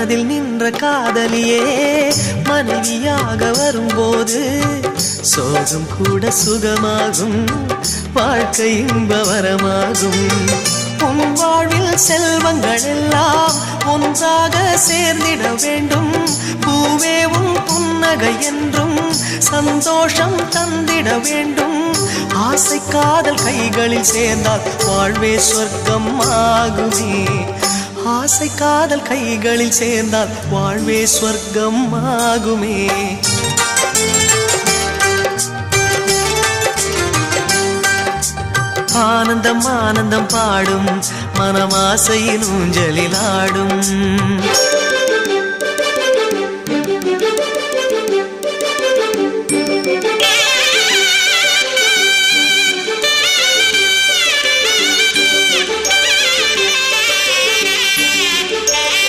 மனதில் நின்ற காதலியே மனைவியாக வரும்போது சோகம் கூட சுகமாகும் வாழ்க்கை இன்பவரமாகும் உன் வாழ்வில் செல்வங்கள் எல்லாம் ஒன்றாக சேர்ந்திட வேண்டும். பூவே உன் புன்னகை என்றும் சந்தோஷம் தந்திட வேண்டும். ஆசை காதல் கைகளில் சேர்ந்தால் வாழ்வே சொர்க்கம் ஆகுமே ஆசை காதல் கைகளில் சேர்ந்தால் வாழ்வே ஸ்வர்க்கம் ஆகுமே ஆனந்தம் ஆனந்தம் பாடும் மனமாசையின் ஊஞ்சலில் ஆடும்.